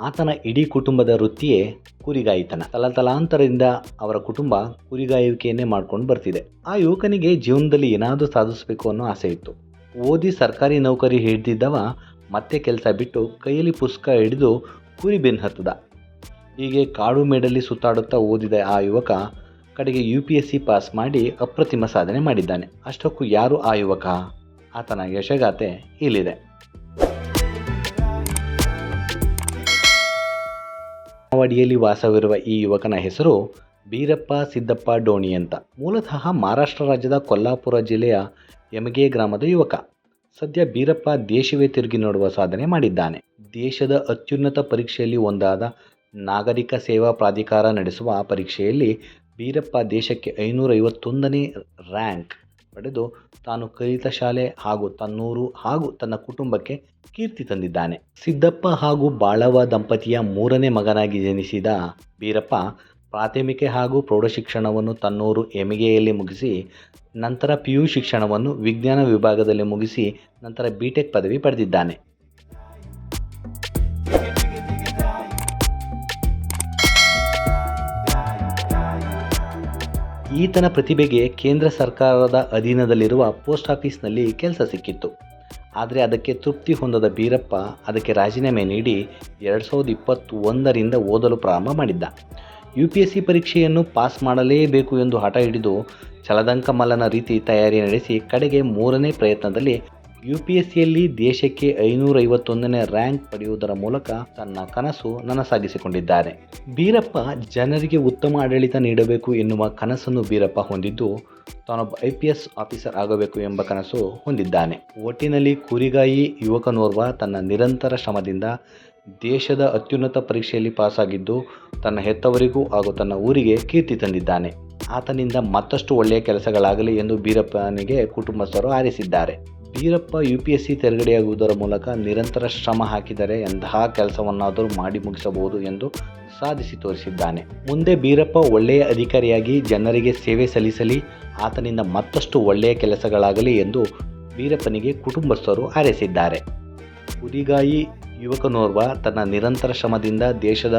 ಆತನ ಇಡೀ ಕುಟುಂಬದ ವೃತ್ತಿಯೇ ಕುರಿಗಾಯಿತನ. ತಲತಲಾಂತರದಿಂದ ಅವರ ಕುಟುಂಬ ಕುರಿಗಾಯುವಿಕೆಯನ್ನೇ ಮಾಡ್ಕೊಂಡು ಬರ್ತಿದೆ. ಆ ಯುವಕನಿಗೆ ಜೀವನದಲ್ಲಿ ಏನಾದರೂ ಸಾಧಿಸಬೇಕು ಅನ್ನೋ ಆಸೆ ಇತ್ತು ಓದಿ ಸರ್ಕಾರಿ ನೌಕರಿ ಹಿಡಿದಿದ್ದವ ಮತ್ತೆ ಕೆಲಸ ಬಿಟ್ಟು ಕೈಯಲ್ಲಿ ಪುಸ್ತಕ ಹಿಡಿದು ಕುರಿ ಬೆನ್ನು ಹತ್ತದ. ಹೀಗೆ ಕಾಡು ಮೇಡಲ್ಲಿ ಸುತ್ತಾಡುತ್ತಾ ಓದಿದ ಆ ಯುವಕ ಕಡೆಗೆ U P S C pass ಮಾಡಿ ಅಪ್ರತಿಮ ಸಾಧನೆ ಮಾಡಿದ್ದಾನೆ. ಅಷ್ಟಕ್ಕೂ ಯಾರು ಆ ಯುವಕ? ಆತನ ಯಶಗಾತೆ ಇಲ್ಲಿದೆ. ಅಡಿಯಲ್ಲಿ ವಾಸವಿರುವ ಈ ಯುವಕನ ಹೆಸರು ಬೀರಪ್ಪ ಸಿದ್ದಪ್ಪ ಡೋಣಿ ಅಂತ. ಮೂಲತಃ ಮಹಾರಾಷ್ಟ್ರ ರಾಜ್ಯದ ಕೊಲ್ಲಾಪುರ ಜಿಲ್ಲೆಯ ಯಮಗೆ ಗ್ರಾಮದ ಯುವಕ. ಸದ್ಯ ಬೀರಪ್ಪ ದೇಶವೇ ತಿರುಗಿ ನೋಡುವ ಸಾಧನೆ ಮಾಡಿದ್ದಾನೆ. ದೇಶದ ಅತ್ಯುನ್ನತ ಪರೀಕ್ಷೆಯಲ್ಲಿ ಒಂದಾದ ನಾಗರಿಕ ಸೇವಾ ಪ್ರಾಧಿಕಾರ ನಡೆಸುವ ಪರೀಕ್ಷೆಯಲ್ಲಿ ಬೀರಪ್ಪ ದೇಶಕ್ಕೆ ಐನೂರೈವತ್ತೊಂದನೇ ರ್ಯಾಂಕ್ ಪಡೆದು ತಾನು ಕಲಿತ ಶಾಲೆ ಹಾಗೂ ತನ್ನೂರು ಹಾಗೂ ತನ್ನ ಕುಟುಂಬಕ್ಕೆ ಕೀರ್ತಿ ತಂದಿದ್ದಾನೆ. ಸಿದ್ದಪ್ಪ ಹಾಗೂ ಬಾಳವ ದಂಪತಿಯ ಮೂರನೇ ಮಗನಾಗಿ ಜನಿಸಿದ ಬೀರಪ್ಪ ಪ್ರಾಥಮಿಕ ಹಾಗೂ ಪ್ರೌಢಶಿಕ್ಷಣವನ್ನು ತನ್ನೂರು ಎಮಿಗೆಯಲ್ಲಿ ಮುಗಿಸಿ, ನಂತರ ಪಿ ಯು ಶಿಕ್ಷಣವನ್ನು ವಿಜ್ಞಾನ ವಿಭಾಗದಲ್ಲಿ ಮುಗಿಸಿ, ನಂತರ ಬಿ ಟೆಕ್ ಪದವಿ ಪಡೆದಿದ್ದಾನೆ. ಈತನ ಪ್ರತಿಭೆಗೆ ಕೇಂದ್ರ ಸರ್ಕಾರದ ಅಧೀನದಲ್ಲಿರುವ ಪೋಸ್ಟ್ ಆಫೀಸ್ನಲ್ಲಿ ಕೆಲಸ ಸಿಕ್ಕಿತ್ತು. ಆದರೆ ಅದಕ್ಕೆ ತೃಪ್ತಿ ಹೊಂದದ ಬೀರಪ್ಪ ಅದಕ್ಕೆ ರಾಜೀನಾಮೆ ನೀಡಿ ಎರಡು ಸಾವಿರದ ಇಪ್ಪತ್ತೊಂದರಿಂದ ಓದಲು ಪ್ರಾರಂಭ ಮಾಡಿದ್ದ. ಯು ಪಿ ಎಸ್ ಸಿ ಪರೀಕ್ಷೆಯನ್ನು ಪಾಸ್ ಮಾಡಲೇಬೇಕು ಎಂದು ಹಠ ಹಿಡಿದು ಚಲದಂಕಮಲ್ಲನ ರೀತಿ ತಯಾರಿ ನಡೆಸಿ ಕಡೆಗೆ ಮೂರನೇ ಪ್ರಯತ್ನದಲ್ಲಿ ಯು ಪಿ ಎಸ್ ಸಿಯಲ್ಲಿ ದೇಶಕ್ಕೆ ಐನೂರೈವತ್ತೊಂದನೇ ರ್ಯಾಂಕ್ ಪಡೆಯುವುದರ ಮೂಲಕ ತನ್ನ ಕನಸು ನನಸಾಗಿಸಿಕೊಂಡಿದ್ದಾರೆ ಬೀರಪ್ಪ ಜನರಿಗೆ ಉತ್ತಮ ಆಡಳಿತ ನೀಡಬೇಕು ಎನ್ನುವ ಕನಸನ್ನು ಬೀರಪ್ಪ ಹೊಂದಿದ್ದು, ತಾನೊಬ್ಬ ಐ ಪಿ ಎಸ್ ಆಫೀಸರ್ ಆಗಬೇಕು ಎಂಬ ಕನಸು ಹೊಂದಿದ್ದಾನೆ. ಒಟ್ಟಿನಲ್ಲಿ ಕುರಿಗಾಯಿ ಯುವಕನೋರ್ವ ತನ್ನ ನಿರಂತರ ಶ್ರಮದಿಂದ ದೇಶದ ಅತ್ಯುನ್ನತ ಪರೀಕ್ಷೆಯಲ್ಲಿ ಪಾಸಾಗಿದ್ದು, ತನ್ನ ಹೆತ್ತವರಿಗೂ ಹಾಗೂ ತನ್ನ ಊರಿಗೆ ಕೀರ್ತಿ ತಂದಿದ್ದಾನೆ. ಆತನಿಂದ ಮತ್ತಷ್ಟು ಒಳ್ಳೆಯ ಕೆಲಸಗಳಾಗಲಿ ಎಂದು ಬೀರಪ್ಪನಿಗೆ ಕುಟುಂಬಸ್ಥರು ಹಾರೈಸಿದ್ದಾರೆ. Beerappa U P S C ತೆರಗಡೆಯಾಗುವುದರ ಮೂಲಕ ನಿರಂತರ ಶ್ರಮ ಹಾಕಿದರೆ ಎಂತಹ ಕೆಲಸವನ್ನಾದರೂ ಮಾಡಿ ಮುಗಿಸಬಹುದು ಎಂದು ಸಾಧಿಸಿ ತೋರಿಸಿದ್ದಾನೆ. ಮುಂದೆ ಬೀರಪ್ಪ ಒಳ್ಳೆಯ ಅಧಿಕಾರಿಯಾಗಿ ಜನರಿಗೆ ಸೇವೆ ಸಲ್ಲಿಸಲಿ, ಆತನಿಂದ ಮತ್ತಷ್ಟು ಒಳ್ಳೆಯ ಕೆಲಸಗಳಾಗಲಿ ಎಂದು ಬೀರಪ್ಪನಿಗೆ ಕುಟುಂಬಸ್ಥರು ಹಾರೈಸಿದ್ದಾರೆ. ಕುರಿಗಾಯಿ ಯುವಕನೋರ್ವ ತನ್ನ ನಿರಂತರ ಶ್ರಮದಿಂದ ದೇಶದ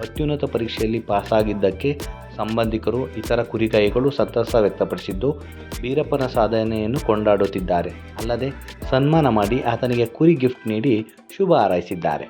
ಅತ್ಯುನ್ನತ ಪರೀಕ್ಷೆಯಲ್ಲಿ ಪಾಸಾಗಿದ್ದಕ್ಕೆ ಸಂಬಂಧಿಕರು ಇತರ ಕುರಿಕಾಯಿಗಳು ಸಂತಸ ವ್ಯಕ್ತಪಡಿಸಿದ್ದು, ವೀರಪ್ಪನ ಸಾಧನೆಯನ್ನು ಕೊಂಡಾಡುತ್ತಿದ್ದಾರೆ. ಅಲ್ಲದೆ ಸನ್ಮಾನ ಮಾಡಿ ಆತನಿಗೆ ಕುರಿ ಗಿಫ್ಟ್ ನೀಡಿ ಶುಭ ಹಾರೈಸಿದ್ದಾರೆ.